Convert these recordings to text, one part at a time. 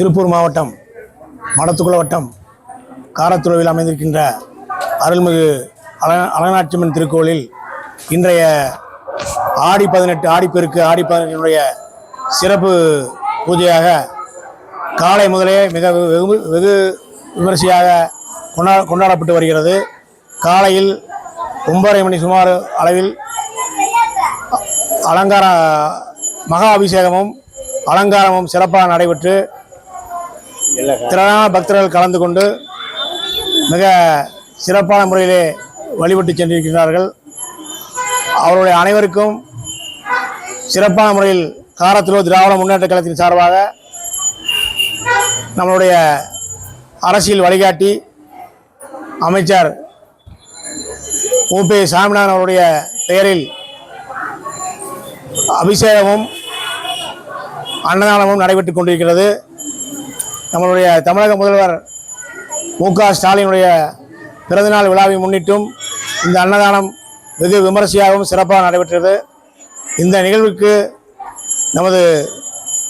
திருப்பூர் மாவட்டம் மடத்துக்குள வட்டம் காரத்துறவில் அமைந்திருக்கின்ற அருள்மிகு அல அலநாச்சியம்மன் திருக்கோளில் இன்றைய ஆடி பதினெட்டு ஆடிப்பெருக்கு ஆடி பதினெட்டினுடைய சிறப்பு பூஜையாக காலை முதலே மிக வெகு வெகு விமரிசையாக கொண்டா கொண்டாடப்பட்டு வருகிறது. காலையில் ஒன்பதரை மணி சுமார் அளவில் அலங்கார மகா அபிஷேகமும் அலங்காரமும் சிறப்பாக நடைபெற்று திரளான பக்தர்கள் கலந்து கொண்டு மிக சிறப்பான முறையிலே வழிபட்டு சென்றிருக்கிறார்கள். அவருடைய அனைவருக்கும் சிறப்பான முறையில் காரத்திலோ திராவிட முன்னேற்ற கழகத்தின் சார்பாக நம்மளுடைய அரசியல் வழிகாட்டி அமைச்சர் உபே சாமிநாதன் அவருடைய பெயரில் அபிஷேகமும் அன்னதானமும் நடைபெற்று கொண்டிருக்கிறது. நம்மளுடைய தமிழக முதல்வர் மு க ஸ்டாலினுடைய பிறந்தநாள் விழாவை முன்னிட்டும் இந்த அன்னதானம் வெகு விமரிசையாகவும் சிறப்பாக நடைபெற்றது. இந்த நிகழ்வுக்கு நமது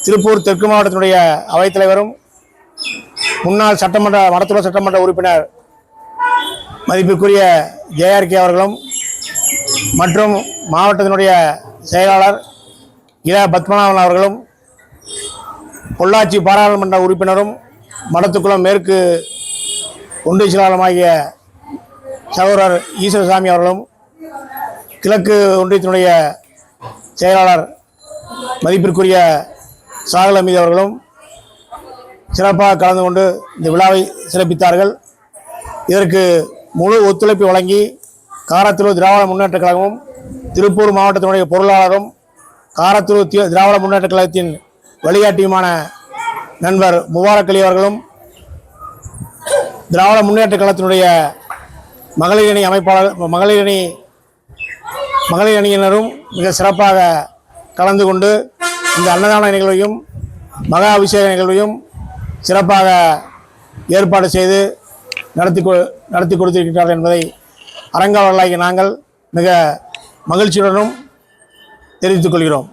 திருப்பூர் தெற்கு மாவட்டத்தினுடைய அவைத்தலைவரும் முன்னாள் சட்டமன்ற மடத்துறை சட்டமன்ற உறுப்பினர் மதிப்புக்குரிய ஜேஆர்கே அவர்களும் மற்றும் மாவட்டத்தினுடைய செயலாளர் இள பத்மநாபன் அவர்களும் பொள்ளாச்சி பாராளுமன்ற உறுப்பினரும் மடத்துக்குளம் மேற்கு ஒன்றிய செயலாளருமாகிய சகோதரர் ஈஸ்வரசாமி அவர்களும் கிழக்கு ஒன்றியத்தினுடைய செயலாளர் மதிப்பிற்குரிய சாகல மீது அவர்களும் சிறப்பாக கலந்து கொண்டு இந்த விழாவை சிறப்பித்தார்கள். இதற்கு முழு ஒத்துழைப்பு வழங்கி காரத்தூர் திராவிட முன்னேற்ற கழகமும் திருப்பூர் மாவட்டத்தினுடைய பொருளாளரும் காரத்தூர் திராவிட முன்னேற்றக் கழகத்தின் வழிகாட்டியுமான நண்பர் முபாரக் அலி அவர்களும் திராவிட முன்னேற்ற கழகத்தினுடைய மகளிர் அணி அமைப்பாளர் மகளிர் அணி மகளிர் அணியினரும் மிக சிறப்பாக கலந்து கொண்டு இந்த அன்னதான நிகழ்வையும் மகா அபிஷேக நிகழ்வையும் சிறப்பாக ஏற்பாடு செய்து நடத்தி கொ நடத்தி கொடுத்திருக்கிறார்கள் என்பதை அரங்காவலர்களாகிய நாங்கள் மிக மகிழ்ச்சியுடனும் தெரிவித்துக் கொள்கிறோம்.